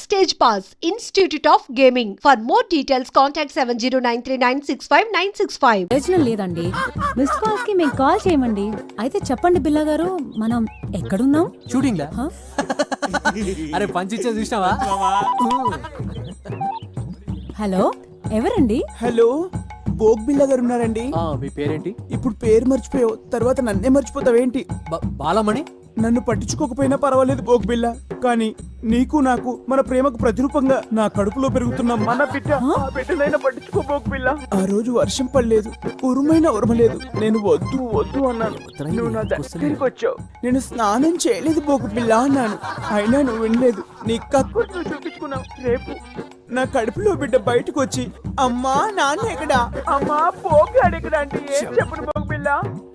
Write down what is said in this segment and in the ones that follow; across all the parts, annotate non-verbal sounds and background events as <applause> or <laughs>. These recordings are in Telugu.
Stage Pass, Institute of Gaming. For more details, contact 7093965965965. ప్రయోజనం లేదండి. మిస్ కాల్స్కి మేము కాల్ చేయమండి. అయితే చెప్పండి బిల్ల గారు మనం ఎక్కడున్నాం? షూటింగ్ లా హ? అరే పంచి ఇచ్చే చూసినావా? హలో ఎవరండి? హలో భోగ్ బిల్ల గారు ఉన్నారండి. ఆ, మీ పేరేంటి? ఇప్పుడు పేరు మర్చిపోయావు. తర్వాత నన్నే మర్చిపోతావేంటి? బ- బాలమణి? నన్ను పట్టించుకోకపోయినా పర్వాలేదు భోగ్ బిల్ల కానీ నీకు నాకు మన ప్రేమకు ప్రతిరూపంగా నా కడుపులో పెరుగుతున్న. మన బిడ్డ ఆ బిడ్డనైనా పట్టించుకో ఆ రోజు వర్షం పడలేదు. ఉరుమైన ఉరమలేదు నేను వద్దు. వద్దు అన్నాను. నువ్వు నా దగ్గరికి వచ్చావు. నేను స్నానం చేయలేదు భోగ్ బిల్ల అన్నాను. అయినా నువ్వు వినలేదు. నీ కక్కు చూపించుకున్నావు. రేపు నా కడుపులో బిడ్డ బయటకు వచ్చి అమ్మా నాన్న ఎక్కడా? అమ్మా పోగాడు ఎక్కడ అంటే ఏం చెప్పను పోగు బిల్ల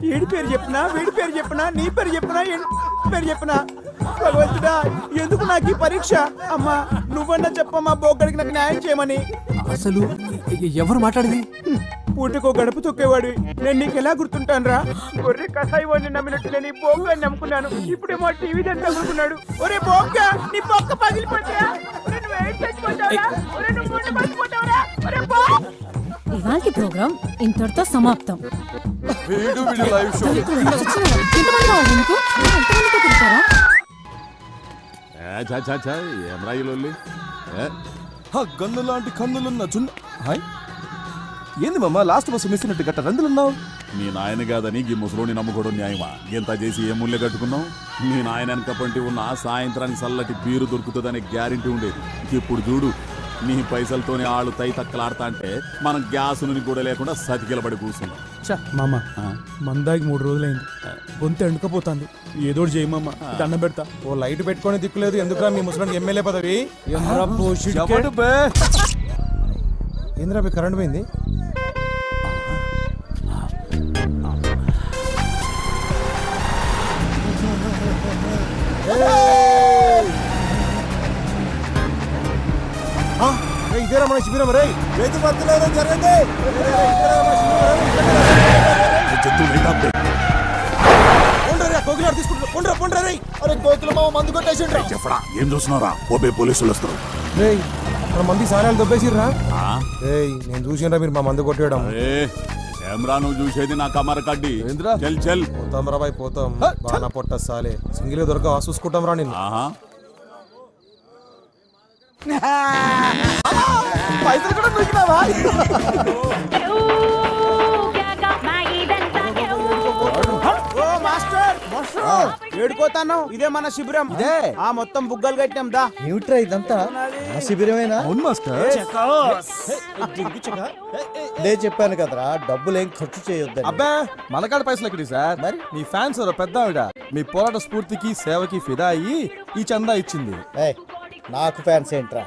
ఏడి పేరు చెప్పనా వీడి పేరు చెప్పనా నీ పేరు చెప్పనా పేరు చెప్పనా. భగవంతుడా ఎందుకు నాకు ఈ పరీక్ష? అమ్మా నువ్వన్నా చెప్పమ్మా బోగడికి నాకు న్యాయం చేయమని. అసలు ఎవరు మాట్లాడేది? పూటకో గడప తొక్కేవాడు. నేను నీకు ఎలా గుర్తుంటాను రా ఒరే కసాయి వాడిని నమ్మినట్టు నేను ఈ నమ్ముకున్నాను. ఇప్పుడేమో టీవీ దాన్ని తగులుకున్నాడు ఒరే బోగ్గా నీ బొక్క పగిలిపోతా? ఇవాళ ప్రోగ్రామ్ ఇంతటితో సమాప్తం. వీడు వీడి లైవ్ షో. ఎంతమంది కావాలి మీకు ఎంతమందితో తిరుగుతారా? ఏ, ఛ, ఛ, ఛ, ఏం రాయిలోల్లి ఏ, గన్ను లాంటి కన్నులున్న చున్న హాయ్. ఏంది మామ లాస్ట్ బస్సు మిస్ అయినట్టు గట్ట రందులున్నావు? మీ నాయన కాదని ఈ ముసలోని నమ్ముకోవడం న్యాయమా? ఎంత చేసి ఏ ముళ్ళే కట్టుకున్నావు? మీ నాయన వెనక పంటి ఉన్న సాయంత్రానికి చల్లటి బీరు దొరుకుతుందనే గ్యారెంటీ ఉండేది. ఇప్పుడు చూడు నీ పైసలతోనే ఆళ్ళు తై తక్కలాడతా అంటే మనం గ్యాస్ నూనె కూడా లేకుండా సతికిలబడి కూర్చున్నాం. మామ మందాకి మూడు రోజులైంది. గొంతు ఎండుకపోతుంది. ఏదో ఒకటి చేయి మామ దండం పెడతా. ఓ లైట్ పెట్టుకొని దిక్కులేదు. ఎందుకురా మీ ముసలానికి ఎమ్మెల్యే పదవి? ఏందిరా మీ కరెంట్ పోయింది? ఆ, ఇదేరా మన శిబిరం రే రైతు భక్తులు జరిగింది కోకిలాడు తీసుకుంటారు పొండ్రా పొండ్రా రేయ్. అరే కోతులు మామ మందు కొట్టేసిండ్రా. చెప్పడా ఏం చూస్తున్నారా ఓపే పోలీసులు వస్తారు. మన మంది సారాలు దొబ్బేసిర్రా? ఏయ్ నేను చూసిండ్రా మీరు మా మందు కొట్టేయడం. ఏ, ఏమ్రా నువ్వు చూసేది నా కమర కడ్డి? చల్ చల్. పోతాం రా బాయ్ పోతాం. బాగా పొట్ట సాలే. సింగిల్ దొరక చూసుకుంటాం రా నేను పైసలు కూడా దొరికినావా ఓ మాస్టర్ ఏడుకోతాను ఇదే మన శిబిరం. ఇదే. ఆ మొత్తం బుగ్గలు కట్టాం దా. ఏమిట్రా ఇదంతా? ఆ శిబిరమేనా? అవును మాస్టర్. అదే చెప్పాను కదరా డబ్బులేం ఖర్చు చేయొద్దని. అబ్బా మనకాడ పైసలు ఎక్కడి సార్? మరి? మీ ఫ్యాన్స్ పెద్ద ఆవిడ మీ పోరాట స్ఫూర్తికి సేవకి ఫిదా అయ్యి ఈ చందా ఇచ్చింది. నాకు ఫ్యాన్స్ ఏంట్రా?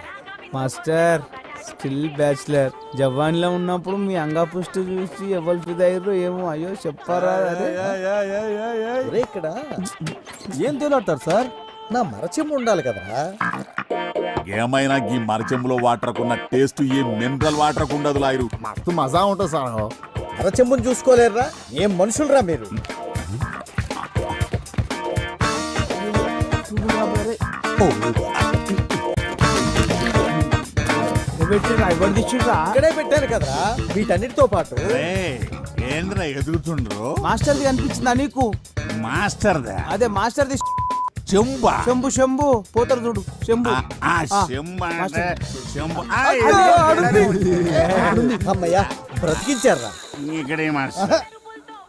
మాస్టర్ స్టిల్ బ్యాచులర్ జవాన్లో ఉన్నప్పుడు మీ అంగపుష్టి చూసి ఎవరు ఫిదయ్యారు ఏమో? అయ్యో చెప్పారా? అరే. ఇక్కడ ఏం తేలాడతారు సార్? నా మరచెంబు ఉండాలి కదరా. ఏమైనా ఈ మరచెంబులో వాటర్కున్న టేస్ట్ ఏ మినరల్ వాటర్ ఉండదు లాయరు. మస్తు మజా ఉంటుంది సార్ మరచెంబుని చూసుకోలేరురా. ఏం మనుషులరా మీరు? ఎవరు తెచ్చిర్రా ఇక్కడే పెట్టాను కదరా. వీటన్నిటితో పాటు ఏంద్రా ఎదుగుతుండ్రు? మాస్టర్ది కనిపించిందా నీకు? మాస్టర్ అదే మాస్టర్ది చెంబా? శంభు శంభు. పోతారు చూడు శంభు. చెంబ అమ్మయ్యా బ్రతికించారా ఇక్కడే master.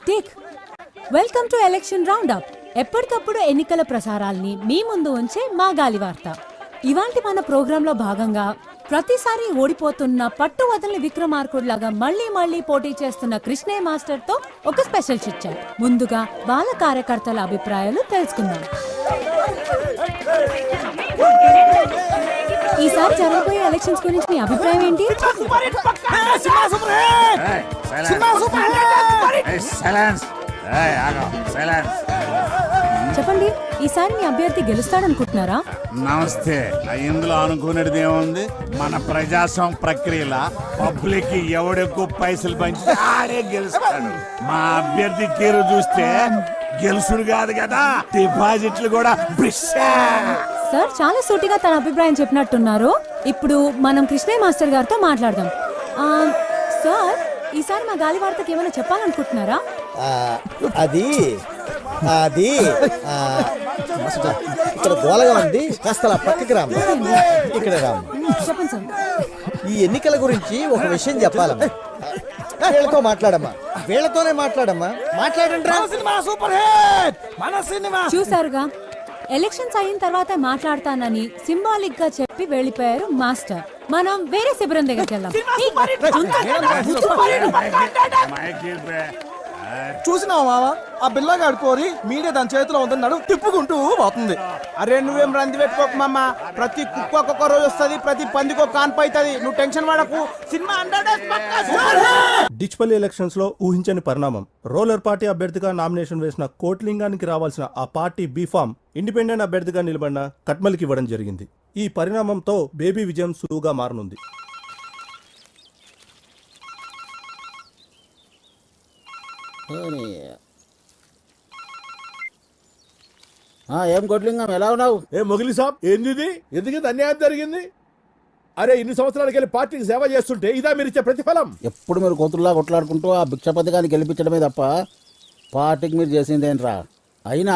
Take welcome to election round up ఎప్పటికప్పుడు ఎన్నికల ప్రసారాల్ని మీ ముందు ఉంచే మా గాలి వార్త ఇవాంటి మన ప్రోగ్రాంలో భాగంగా ప్రతిసారి ఓడిపోతున్న పట్టు వదలని విక్రమార్కుడిలాగా మళ్ళీ మళ్ళీ పోటీ చేస్తున్న కృష్ణయ్య మాస్టర్తో ఒక స్పెషల్ చిట్ చాట్. ముందుగా బాల కార్యకర్తల అభిప్రాయాలు తెలుసుకుందాం. ఈసారి జరగబోయే ఎలక్షన్స్ గురించి మీ అభిప్రాయం ఏంటి? సైలెన్స్ సైలెన్స్ చెప్పండి ఈసారి మీ అభ్యర్థి గెలుస్తాడనుకుంటున్నారా? నమస్తే. ఇందులో అనుకునేది ఏముంది? మన ప్రజాస్వామ్య ప్రక్రియల పబ్లిక్ ఎవడెక్కువ పైసలు పంచి ఆడే గెలుస్తాడు. మా అభ్యర్థి తీరు చూస్తే గెలుసుడు కాదు కదా డిపాజిట్లు కూడా బ్రిషా సార్ చాలా సూటిగా తన అభిప్రాయం చెప్పినట్టున్నారు. ఇప్పుడు మనం కృష్ణయ్య మాస్టర్ గారితో మాట్లాడదాం. ఆ, సార్ ఈసారి మా గాలి వార్తకి ఏమైనా చెప్పాలనుకుంటున్నారా? ఆ, అది అది ఆ, ఇక్కడ గోలగా ఉంది కాస్త అలా పక్కకి రామ్మ. ఇక్కడ రామ్మ. సార్ ఈ ఎన్నికల గురించి ఒక విషయం చెప్పాలమ్మా. వీళ్ళతో మాట్లాడమ్మా. వీళ్ళతోనే మాట్లాడమ్మా. మాట్లాడండి రా సినిమా సూపర్ హిట్! మన సినిమా! చూసారుగా ఎలక్షన్స్ అయిన తర్వాత మాట్లాడతానని సింబాలిక్గా చెప్పి వెళ్ళిపోయారు మాస్టర్. మనం వేరే శిబిరం దగ్గరికి వెళ్దాం. చూసినావా మామ? ఆ బిల్లగాడు కోరి మీడియా దాని చేతిలో ఉందని నడుము తిప్పుకుంటూ పోతుంది. అరే నువ్వేం రంది పెట్టుకోకు మామ. ప్రతి కుక్క ఒక్కొక్క రోజు వస్తుంది ప్రతి పందికి ఒక కాన్పు అవుతుంది నువ్వు టెన్షన్ పడకు. సినిమా డిచ్పల్లి ఎలక్షన్స్లో ఊహించని పరిణామం. రోలర్ పార్టీ అభ్యర్థిగా నామినేషన్ వేసిన కోట్లింగానికి రావాల్సిన ఆ పార్టీ బీఫామ్ ఇండిపెండెంట్ అభ్యర్థిగా నిలబడిన కట్మల్కి ఇవ్వడం జరిగింది. ఈ పరిణామంతో బేబీ విజయం సులువుగా మారనుంది. ఏం కొట్లింగం ఎలా ఉన్నావు? ఏ మొగిలి సాబ్ ఏంది ఇది ఎందుకు అన్యాయం జరిగింది? అరే ఇన్ని సంవత్సరాలకి వెళ్ళి పార్టీకి సేవ చేస్తుంటే ఇదా మీరు ఇచ్చే ప్రతిఫలం? ఎప్పుడు మీరు కోతుల్లా కొట్లాడుకుంటూ ఆ భిక్షపతి గారిని గెలిపించడమే తప్ప పార్టీకి మీరు చేసిందేంట్రా అయినా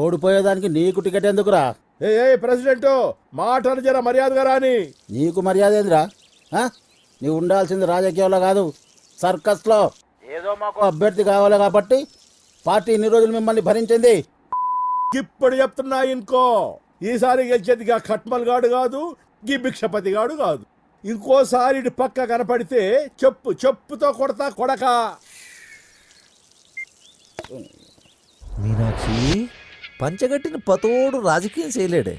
ఓడిపోయేదానికి నీకు టికెట్ ఎందుకురా? ఏ ఏ ప్రెసిడెంట్ మాటలు జర మర్యాదగా రాని. నీకు మర్యాద ఏందిరా? నీవు ఉండాల్సింది రాజకీయంలో కాదు సర్కస్లో. ఏదో మాకు అభ్యర్థి కావాలి కాబట్టి పార్టీ ఇన్ని రోజులు మిమ్మల్ని భరించింది. ఇప్పుడు చెప్తున్నా ఇంకో ఈసారి గెలిచేది గా ఖట్మల్ గాడు కాదు గీ భిక్షపతి గాడు కాదు. ఇంకోసారి ఇటు పక్క కనపడితే చెప్పు చెప్పుతో కొడతా కొడక. మీనాక్షి పంచగట్టిన పతోడు రాజకీయం చేయలేడే.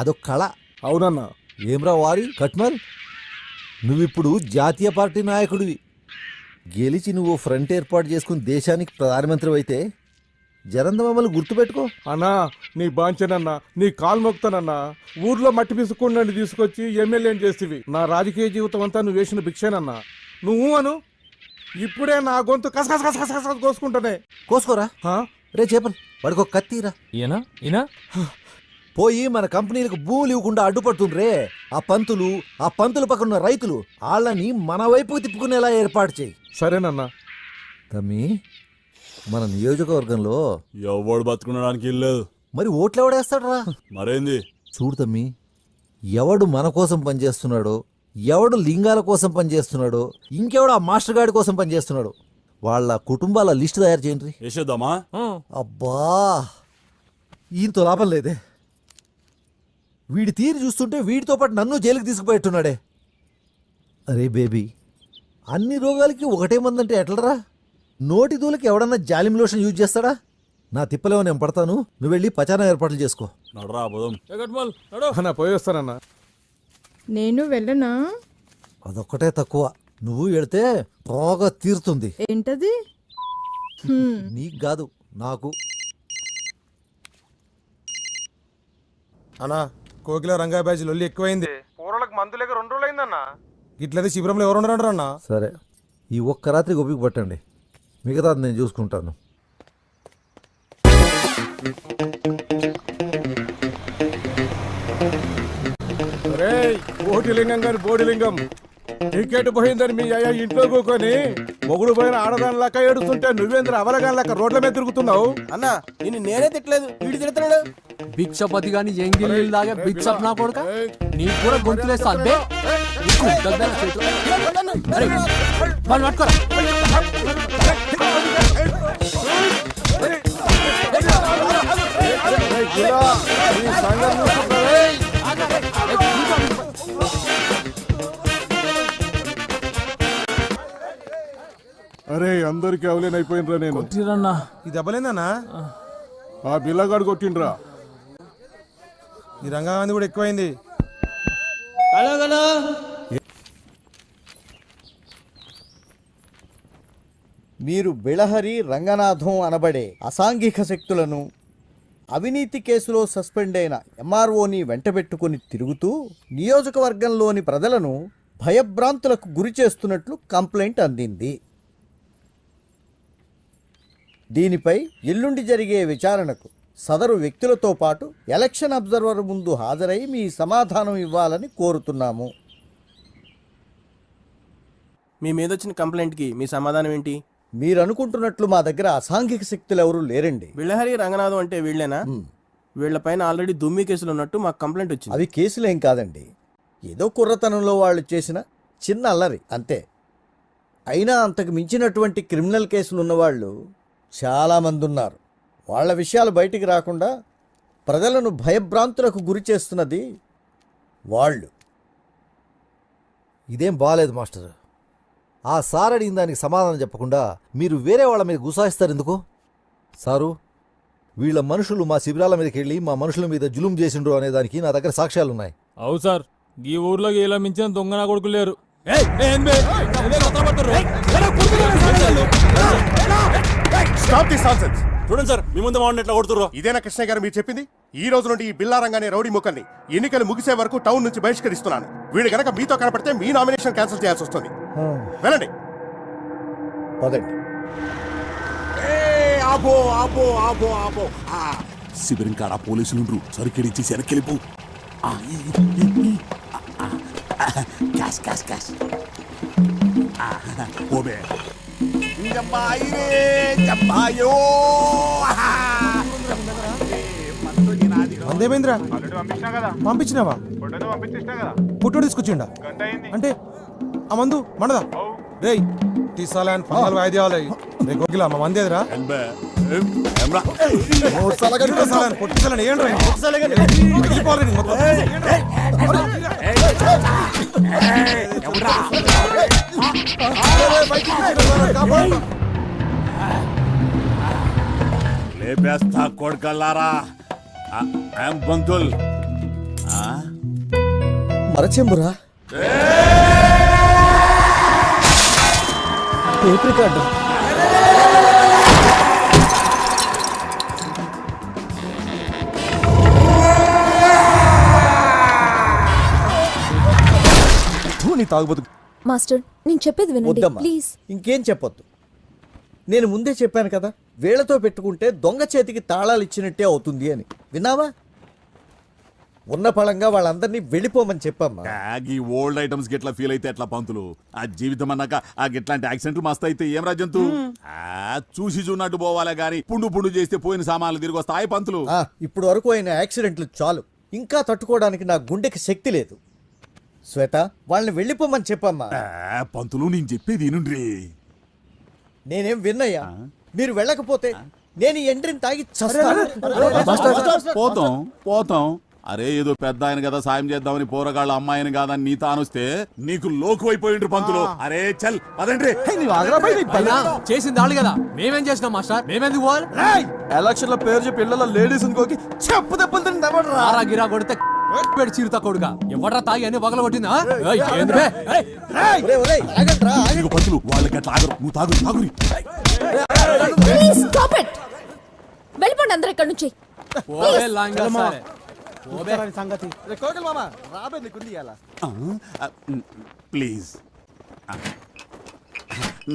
అదొక కళ. అవునన్నా. ఏమ్రా వారి కట్మల్ నువ్విప్పుడు జాతీయ పార్టీ నాయకుడివి. గెలిచి నువ్వు ఫ్రంట్ ఏర్పాటు చేసుకుని దేశానికి ప్రధానమంత్రి అయితే జరంద మమ్మల్ని గుర్తుపెట్టుకో. అన్నా నీ బాంచనన్నా నీ కాలు మొక్తానన్నా ఊర్లో మట్టి పిసుకుండా తీసుకొచ్చి ఎమ్మెల్యేని చేస్తేవి నా రాజకీయ జీవితం అంతా నువ్వు వేసిన భిక్షేనన్నా. నువ్వు అను ఇప్పుడే నా గొంతు కసకస కసకస కసకస కోసుకుంటానే. కోసుకోరా? హా? రే చేపలు వాడికి ఒక కత్తిరా ఈయన? ఈయన? పోయి మన కంపెనీలకు భూములు ఇవ్వకుండా అడ్డుపడుతుండ్రే. ఆ పంతులు ఆ పంతుల పక్కన ఉన్న రైతులు వాళ్ళని మన వైపుకు తిప్పుకునేలా ఏర్పాటు చేయి. సరేనన్నా తమ్మి మన నియోజకవర్గంలో ఎవడు బతుకునడానికి ఇల్లేదు? మరి ఓట్లు ఎవడేస్తాడరా మరేంది? చూడు తమ్మి ఎవడు మన కోసం పనిచేస్తున్నాడో ఎవడు లింగాల కోసం పనిచేస్తున్నాడో ఇంకెవడు ఆ మాస్టర్ గాడి కోసం పనిచేస్తున్నాడు వాళ్ళ కుటుంబాల లిస్ట్ తయారు చేయండి. వేసేద్దామా? అబ్బా ఈయనతో లాభం లేదే. వీడి తీరు చూస్తుంటే వీడితో పాటు నన్ను జైలుకి తీసుకుపోయేట్టున్నాడే. అరే బేబీ అన్ని రోగాలకి ఒకటే మందంటే ఎట్లరా? నోటి దూలకి ఎవడన్నా జాలిం లోషన్ యూజ్ చేస్తాడా? నా తిప్పలేమో నేను పడతాను. నువ్వు వెళ్ళి పచారం ఏర్పాట్లు చేసుకో. నడరా పోదాం. అన్నా పోయి వస్తానన్నా. నేను వెళ్ళనా? అదొక్కటే తక్కువ. నువ్వు వెళితే బాగా తీరుతుంది. ఏంటది? హ్మ్, నీకు కాదు నాకు. అన్నా కోకిల రంగా బ్యాచ్ లొల్లి ఎక్కువైంది. పూరలకు మందు లేక రెండు రోజులు అయిందన్నా ఇట్లయితే శిబిరంలో ఎవరు ఉండరు అన్నా సరే. ఈ ఒక్క రాత్రి గొప్పకి పట్టండి. మిగతాది నేను చూసుకుంటాను. రేయ్ కోటిలింగం గారి బోడిలింగం. టికెట్ పోయిందని మీ అయ్యా ఇంట్లో కూకొని మొగుడు పోయిన ఆడదాని లెక్క ఏడుస్తుంటే నువ్వేంద్ర అవలగాని లెక్క రోడ్ల మీద తిరుగుతున్నావు? అన్నా నేను నేనే తిట్టలేదు. వీడి తిడుతున్నాడు. భిక్షపతి గాని ఎంగిల్ లాగా బిచ్చప్ నా కొడుక నీకు కూడా గొంతులేస్తా అబ్బే. అరే, వాళ్ళు పట్టుకోరా. అరే అందరికి అవలేనైపోయినరా నేను. తీరన్నా ఇది దెబ్బలేందన్నా ఆ బిల్లగాడు కొట్టిండ్రా. ఈ రంగాంది కూడా ఎక్కువైంది. మీరు బిళహరి రంగనాథం అనబడే అసాంఘిక శక్తులను అవినీతి కేసులో సస్పెండ్ అయిన ఎంఆర్ఓని వెంటబెట్టుకుని తిరుగుతూ నియోజకవర్గంలోని ప్రజలను భయభ్రాంతులకు గురి చేస్తున్నట్లు కంప్లైంట్ అందింది. దీనిపై ఎల్లుండి జరిగే విచారణకు సదరు వ్యక్తులతో పాటు ఎలక్షన్ అబ్జర్వర్ ముందు హాజరై మీ సమాధానం ఇవ్వాలని కోరుతున్నాము. మీ మీద వచ్చిన కంప్లైంట్కి మీ సమాధానం ఏంటి? మీరు అనుకుంటున్నట్లు మా దగ్గర అసాంఘిక శక్తులు ఎవరూ లేరండి. బిళ్ళహరి రంగనాథం అంటే వీళ్ళేనా? వీళ్ళపైన ఆల్రెడీ దుమ్మి కేసులు ఉన్నట్టు మాకు కంప్లైంట్ వచ్చింది. అవి కేసులేం కాదండి. ఏదో కుర్రతనంలో వాళ్ళు చేసిన చిన్న అల్లరి అంతే. అయినా అంతకు మించినటువంటి క్రిమినల్ కేసులు ఉన్నవాళ్ళు చాలామంది ఉన్నారు వాళ్ళ విషయాలు బయటికి రాకుండా ప్రజలను భయభ్రాంతులకు గురి చేస్తున్నది వాళ్ళు ఇదేం బాగాలేదు మాస్టర్ ఆ సార్ అడిగిన దానికి సమాధానం చెప్పకుండా మీరు వేరే వాళ్ళ మీద గుసాయిస్తారు ఎందుకు సారు వీళ్ళ మనుషులు మా శిబిరాల మీదకి వెళ్ళి మా మనుషుల మీద జులుం చేసిండ్రు అనే దానికి నా దగ్గర సాక్ష్యాలు ఉన్నాయి అవు సార్ ఈ ఊర్లో ఇలా మించిన దొంగ నా కొడుకు లేరు స్టాప్ దిస్ నాన్సెన్స్ చూడండి సార్ మీ ముందు బాగుండి ఎట్లా కొడుతుర్రో. ఇదేనా కృష్ణయ్య గారు మీరు చెప్పింది? ఈ రోజు నుండి ఈ బిల్లారంగానే రౌడీ ముక్కల్ని ఎన్నికలు ముగిసే వరకు టౌన్ నుంచి బహిష్కరిస్తున్నాను. వీడు గనక మీతో కనపడితే మీ నామినేషన్ క్యాన్సిల్ చేయాల్సి వస్తుంది. వెళ్ళండి. పదండి. ఆపో ఆపో ఆపో ఆపో. శిబిరం కాడ పోలీసులుండ్రు సరికెడిచ్చి ఆ, క్యాష్ క్యాష్ క్యాష్. ఆ, జంబాయి రే. అందేమేంద్రా పంపించినావా? పుట్టోడు తీసుకొచ్చిండా? అంటే ఆ మందు మనదా? రేయ్ తీసాలని పందాలు వాయిద్యాలు రే కోకిల మా మంది లేపేస్తా కొడుకల్లారా. ఆ? మరచెంబురా? టేప్ రికార్డు నీ తాగుబోతు మాస్టర్ నేను చెప్పేది వినండి వద్దమ్మా. ప్లీజ్. ఇంకేం చెప్పొద్దు. నేను ముందే చెప్పాను కదా వేళ్ళతో పెట్టుకుంటే దొంగ చేతికి తాళాలు ఇచ్చినట్టే అవుతుంది అని. విన్నావా? ఉన్న పళంగా వాళ్ళందరినీ వెళ్ళిపోమని చెప్పమ్మా. ట్యాగ్ ఈ ఓల్డ్ ఐటమ్స్ గిట్లా ఫీల్ అయితే ఎట్లా పంతులు? ఆ జీవితం అన్నాక ఆ గిట్లాంటి యాక్సిడెంట్లు మస్తు అయితే ఏం రాజంతు ఆ చూసి చూన్నట్టు పోవాలే గాని పుండు పుండు చేస్తే పోయిన సామాన్లు తిరిగి వస్తాయి పంతులు? ఆ, ఇప్పుడు వరకు అయిన యాక్సిడెంట్లు చాలు. ఇంకా తట్టుకోవడానికి నా గుండెకి శక్తి లేదు. శ్వేత వాళ్ళని వెళ్ళిపోమని చెప్పమ్మా. ఆ, పంతులు నేను చెప్పేది వినుండ్రి. నేనేం విన్నయ్యా? మీరు వెళ్ళకపోతే నేను ఈ ఎంట్రీని తాగి చస్తాను. పోతాం పోతాం. అరే ఏదో పెద్ద ఆయన కదా సాయం చేద్దామని పోరగాళ్ళ అమ్మాయిని కాదని నీ తానొస్తే నీకు లోకు అయిపోయిండ్రు పంతులు అరే చల్ పదండ్రి. అయినా చేసింది వాళ్ళు కదా. మేమేం చేసినాం మాస్టర్? మేమెందుకు పోవాలి? ఎలక్షన్లో పేరు చెప్పి ఇళ్ళలో లేడీస్ ఇంకోకి చెప్పు దెబ్బలు? ఆరా గిరా కొడితే పెడి చీరుతా కొడుక. ఎవడ్రా తాగి అని వగల కొట్టిందా ఏయ్, ఏంది బే? ఏయ్, ఒరేయ్, ఒరేయ్, ఆగండ్రా, ఆగండి. ఇదిగో పంతులు వాళ్ళకి అట్లా ఆగరు. నువ్వు తాగు తాగురి. ప్లీజ్ స్టాప్ ఇట్ వెళ్ళిపోండి అందరు ఇక్కడ నుంచి. పోవే లాంగా సారే. పోవే. రే కోకిల మామ రాబే నీకుంది ఇయ్యాల. ఆ, ఆ, ఉమ్, ప్లీజ్.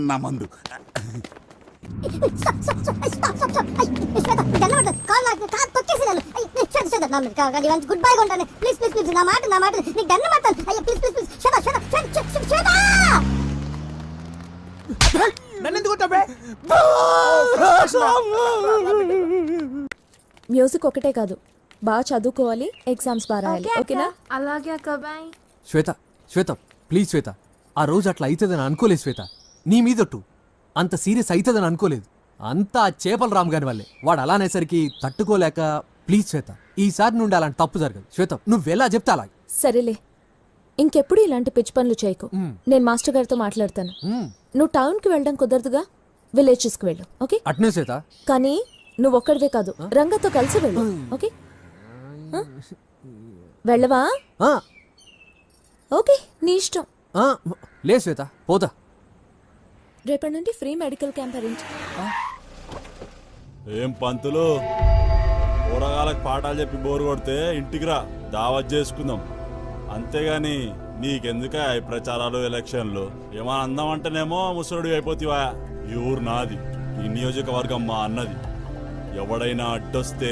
నా మందు. గుడ్ బై కొంటాను ప్లీజ్ ప్లీజ్ ప్లీజ్ నా మాట నా మాట నీకు దండ మాట్లాడు అయ్యో ప్లీజ్ ప్లీజ్ ప్లీజ్ శత శత శత శత నన్ను ఎందుకు కొట్టావే? మ్యూజిక్ ఒకటే కాదు. బాగా చదువుకోవాలి ఎగ్జామ్స్ బాగా రాయాలి. ఓకేనా? అలాగే అక్క బాయ్ శ్వేత శ్వేత ప్లీజ్ శ్వేత. ఆ రోజు అట్లా అవుతుందని అనుకోలేదు శ్వేత. నీ మీదొట్టు అంత సీరియస్ అవుతుందని అనుకోలేదు. అంతా చేపల రామ్ గాని వల్లే. వాడు అలా అనేసరికి తట్టుకోలేక ప్లీజ్ శ్వేత ఈసారి నుండి అలాంటి తప్పు జరగదు. శ్వేత నువ్వెలా చెప్తా అలా సరేలే. ఇంకెప్పుడు ఇలాంటి పిచ్చి పనులు చేయకు. నేను మాస్టర్ గారితో మాట్లాడతాను. నువ్వు టౌన్కి వెళ్ళడం కుదరదుగా? విలేజెస్కి వెళ్ళు ఓకే? అట్నే శ్వేత. కానీ నువ్వు ఒక్కడివే కాదు రంగతో కలిసి వెళ్ళు ఓకే? ఆ? వెళ్ళవా? ఆ, ఓకే నీ ఇష్టం. ఆ, లే శ్వేత పోతా. రేపటి నుండి ఫ్రీ మెడికల్ క్యాంప్ అరేంజ్. ఏం పంతులు? కూరగాయలకు పాఠాలు చెప్పి బోరు కొడితే ఇంటికి రా దావత్ చేసుకుందాం. అంతేగాని నీకెందుక ఈ ప్రచారాలు ఎలక్షన్లు? ఏమైనా అందామంటేనేమో ముసలుడు అయిపోతావా? ఈ ఊరు నాది ఈ నియోజకవర్గం మా అన్నది. ఎవడైనా అడ్డొస్తే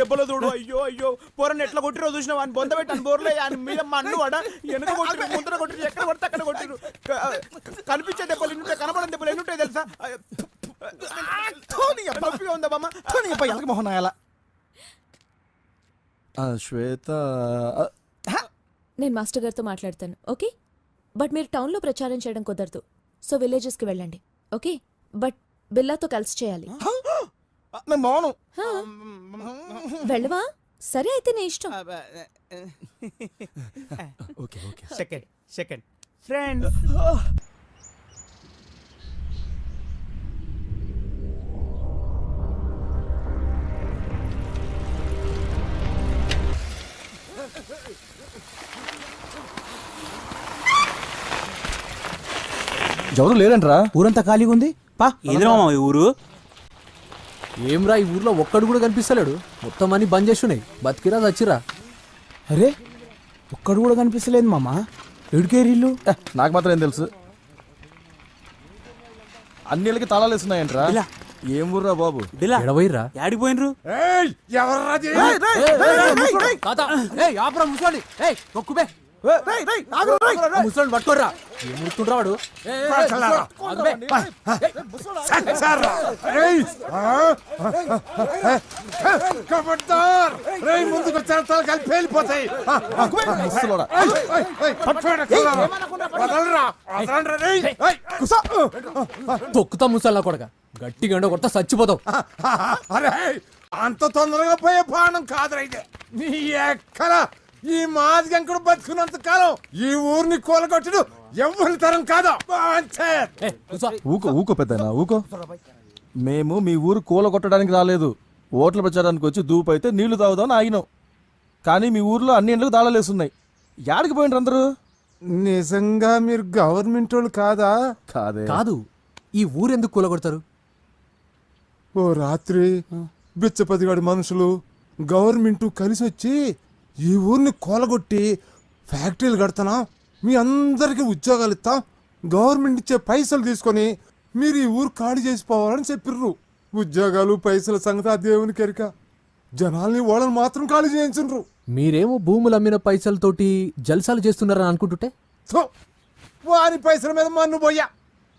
దెబ్బలు చూడు. అయ్యో అయ్యో. పోరని ఎట్లా కొట్టిరో చూసినావు? అని బొంద పెట్టాను బోర్లే. ఆయన మీద మన్ను వాడ. వెనక కొట్టిరు ముందర కొట్టిరు ఎక్కడ కొడితే అక్కడ కొట్టిరు క- కనిపించే దెబ్బలు ఎన్ని ఉంటాయి? కనపడని దెబ్బలు ఎన్ని ఉంటాయి తెలుసా? అయ్యో, నొప్పిగా ఉందా బామ్మ? ఎలక మొహన్ ఎలా శ్వేత నేను మాస్టర్ గారితో మాట్లాడతాను ఓకే? బట్ మీరు టౌన్లో ప్రచారం చేయడం కుదరదు. సో విలేజెస్కి వెళ్ళండి ఓకే? బట్ బిల్లాతో కలిసి చేయాలి. హా. వెళ్ళవా? సరే అయితే నీ ఇష్టం. <laughs> Okay okay. Second second. Friend ఎవరు లేరంట్రా? ఊరంతా ఖాళీగా ఉంది? పా. ఎదురా ఊరు? ఏమ్రా ఈ ఊర్లో ఒక్కడు కూడా కనిపిస్తలేడు మొత్తం అన్ని బంద్ చేస్తున్నాయి బతికిరా చచ్చిరా అరే ఒక్కడు కూడా కనిపిస్తలేదు మామ ఎడుకేరిల్లు నాకు మాత్రం ఏం తెలుసు అన్నిళ్ళకి తాళాలు వేస్తున్నాయంట్రా ఏం ఊర్రా బాబు ఎడవైరా ఆడిపోయినరు తాత ఏయ్ ఆపరా ముసలోని ఏయ్ తొక్కుబే ముసలోని పట్టుకోరా ఏం ముడుతుండ్రా వాడు ఏయ్, ఏయ్, ఏయ్, ముసలోడు, తొక్కుతా ముసల్లా కొడక గట్టిగా ఎండ కొడతా చచ్చిపోతావు అరే అంత తొందరగా పోయే బాణం కాదురా ఇది నీ ఎక్కల ఈ మాదిగంకుడు బతుకున్నంత కాలం ఈ ఊరిని కూలగొట్టుడు ఎవరి తరం కాదు. ఊకో ఊకో పెద్దనా ఊకో. మేము మీ ఊరు కూల కొట్టడానికి రాలేదు. ఓట్ల ప్రచారానికి వచ్చి దూపు అయితే నీళ్ళు తాగుదామని ఆగినాం. కానీ మీ ఊర్లో అన్ని ఇండ్లకు తాళాలేస్తున్నాయి యాడికి పోయినరు అందరూ? నిజంగా మీరు గవర్నమెంట్ వాళ్ళు కాదా? కాదే. కాదు. ఈ ఊరెందుకు కూలగొడతారు? ఓ రాత్రి బిచ్చపతిగాడి మనుషులు గవర్నమెంట్ కలిసి వచ్చి ఈ ఊరిని కూలగొట్టి ఫ్యాక్టరీలు కడతానా? మీ అందరికీ ఉద్యోగాలు ఇస్తాం. గవర్నమెంట్ ఇచ్చే పైసలు తీసుకొని మీరు ఈ ఊరు ఖాళీ చేసిపోవాలని చెప్పిర్రు. ఉద్యోగాలు పైసల సంగతి ఆ దేవునికి ఎరిక జనాల్ని వాళ్ళని మాత్రం ఖాళీ చేయించుండ్రు. మీరేమో భూములు అమ్మిన పైసలతోటి జల్సాలు చేస్తున్నారని అనుకుంటుంటే? వారి పైసల మీద మన్ను పోయా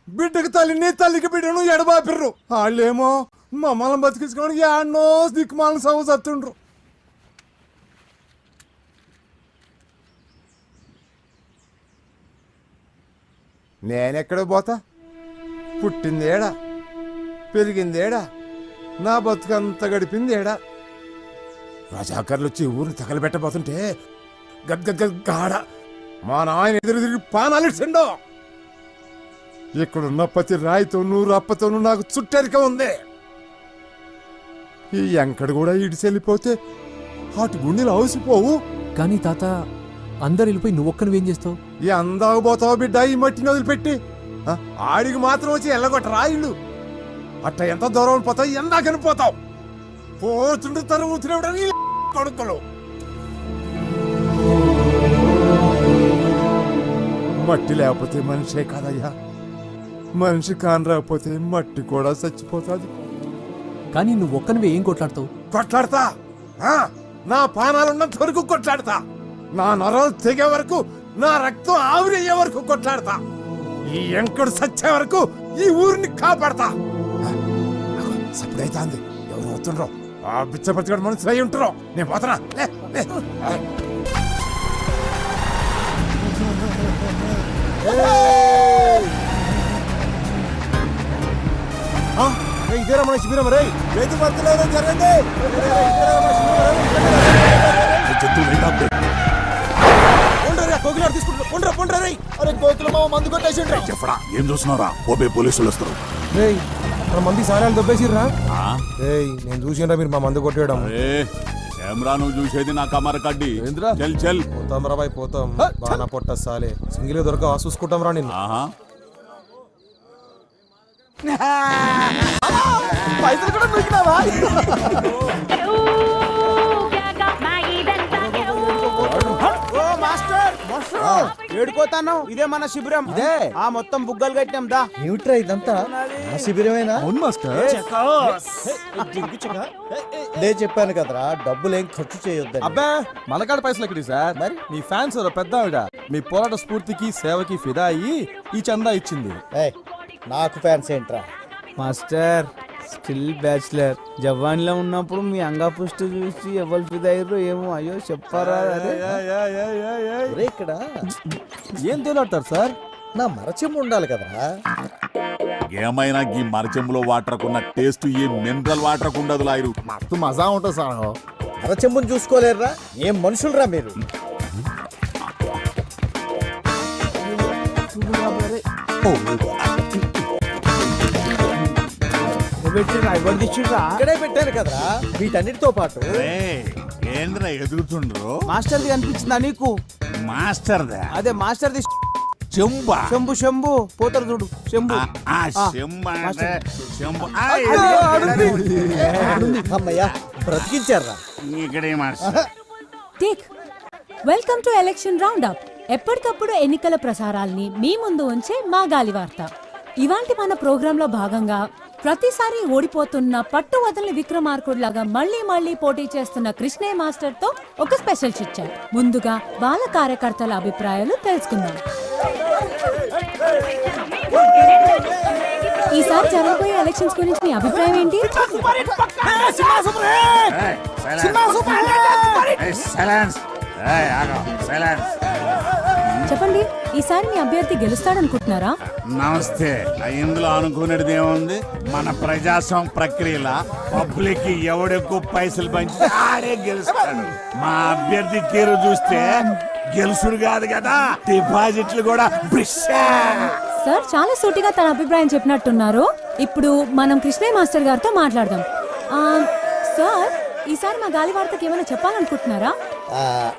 బిడ్డకి తల్లిని తల్లికి బిడ్డను ఎడబాపిర్రు. వాళ్ళేమో మమ్మల్ని బతికించుకోవడానికి యాడ్నో దిక్కుమాలను సవ నేనెక్కడ పోతా? పుట్టిందేడా? పెరిగిందేడా? నా బతుకంత గడిపిందేడా? రజాకర్లు వచ్చి ఊరిని తగలబెట్టబోతుంటే గద్గద్గద్ మా నాయన ఎదురు తిరిగి పానాలిసిండో ఇక్కడున్న ప్రతి రాయితోనూ రప్పతోనూ నాకు చుట్టరిక ఉంది. ఈ ఎంకడ కూడా ఇడిచెళ్ళిపోతే అటు గుండెలు అవసిపోవు కానీ తాత అందరు వెళ్ళిపోయి నువ్వు ఒక్కనివేం చేస్తావు? ఈ అందాకు పోతావు బిడ్డ ఈ మట్టిని వదిలిపెట్టి ఆడికి మాత్రం వచ్చి ఎల్లగొట్ట రాయిళ్ళు అట్ట ఎంత దూరం పోతావు ఎందాకని పోతావు పోతుండు తరుగుతున్నప్పుడు కొడుకులు. మట్టి లేకపోతే మనిషే కాదయ్యా. మనిషి కాని రాకపోతే మట్టి కూడా చచ్చిపోతుంది. కానీ నువ్వు ఒక్కనివే ఏం కొట్లాడతావు? కొట్లాడతా? నా పానాలున్నంత వరకు కొట్లాడతా. నా నరాలు తెగే వరకు నా రక్తం ఆవిరయ్యే వరకు కొట్లాడతా. ఈ ఎంకుడు సచ్చే వరకు ఈ ఊరిని కాపాడతా. సప్పుడైతాంది. ఎవరు అవుతుండ్రో ఆ బిచ్చపతిగడు మనుషులు అయి ఉంటారో నేను రే, ఇదేరా మన శిబిరం రే. రైతు భర్తలు జరగండి. జంతువులు కోకిలాడు తీసుకుంటారు పొండ్రా పొండ్రా రే అరే కోకిల మామ మందు కొట్టేసిండ్రా. చెప్పడా ఏం చూస్తున్నారా ఓబే పోలీసులు వస్తారు. రేయ్ మన మంది సారాలు దొబ్బేసిర్రా? రేయ్ నేను చూసిండ్రా మీరు మా మందు కొట్టేయడం. కెమెరా నువ్వు చూసేది నా కమర కడ్డి. చల్ చల్. పోతాం రా బాయ్ పోతాం. బాగా పొట్ట సాలే. సింగిల్ దొరక చూసుకుంటాం రా నిన్ను. <laughs> పైసలు కూడా దొరికినావా? <laughs> ఏడుకోతాను ఇదే మన శిబిరం. ఇదే? ఆ మొత్తం బుగ్గలు కట్టినాం దా. ఏమిట్రా ఇదంతా? నా శిబిరమేనా? నేను చెప్పాను కదరా డబ్బులేం ఖర్చు చేయొద్దని. అబ్బా మనకాడ పైసలు ఎక్కడి సార్? మరి? మీ ఫ్యాన్స్ పెద్ద ఆవిడ మీ పోరాట స్ఫూర్తికి సేవకి ఫిదా అయ్యి ఈ చందా ఇచ్చింది. ఏయ్, నాకు ఫ్యాన్స్ ఏంట్రా? Master still bachelor. జవాన్లో ఉన్నప్పుడు మీ అంగపుష్టి చూసి ఎవరు ఫిదయ్యారో ఏమో అయ్యో చెప్పారా అరే? ఒరే ఇక్కడ ఏం తేలాడతారు సార్? నా మరచెంబు ఉండాలి కదరా. ఏమైనా ఈ మరచెంబులో వాటర్కున్న టేస్ట్ ఏ మినరల్ వాటర్ ఉండదు లాయరు. మస్తు మజా ఉంటుంది సార్. మరచెంబుని చూసుకోలేరురా. ఏం మనుషులరా మీరు? పెట్టిరా ఎవరు తెచ్చిర్రా ఇక్కడే పెట్టాను కదరా. వీటన్నిటితో పాటు ఏంద్ర ఎదుగుతుండ్రు మాస్టర్ది కనిపించిందా నీకు? మాస్టర్దా? అదే మాస్టర్ది చెంబా? శంభు శంభు. పోతారు చూడు శంభు. చెంబు అమ్మయ్యా బ్రతికించారా ఇక్కడే master. Take welcome to election round up ఎప్పటికప్పుడు ఎన్నికల ప్రసారాల్ని మీ ముందు ఉంచే మా గాలి వార్త ఇవాంటి మన ప్రోగ్రాంలో భాగంగా ప్రతిసారి ఓడిపోతున్న పట్టు వదలని విక్రమార్కుడిలాగా మళ్ళీ మళ్ళీ పోటీ చేస్తున్న కృష్ణయ్య మాస్టర్తో ఒక స్పెషల్ చిట్ ముందుగా బాల కార్యకర్తల అభిప్రాయాలు తెలుసుకుందాం. ఈసారి జరగబోయే ఎలక్షన్స్ గురించి మీ అభిప్రాయం ఏంటి? చెప్పండి. ఈసారి మీ అభ్యర్థి గెలుస్తాడనుకుంటున్నారా? నమస్తే. ఇందులో అనుకునేది ఏముంది? మన ప్రజాస్వామ్య ప్రక్రియల పబ్లిక్ ఎవడెక్కువ పైసలు పంచి ఆడే గెలుస్తాడు. మా అభ్యర్థి తీరు చూస్తే గెలుసుడు కాదు కదా. డిపాజిట్లు కూడా బ్రిషా. సార్ చాలా సూటిగా తన అభిప్రాయం చెప్పినట్టున్నారు. ఇప్పుడు మనం కృష్ణయ్య మాస్టర్ గారితో మాట్లాడదాం. ఆ, సార్ ఈసారి మా గాలి వార్తకి ఏమైనా చెప్పాలనుకుంటున్నారా? ఆ,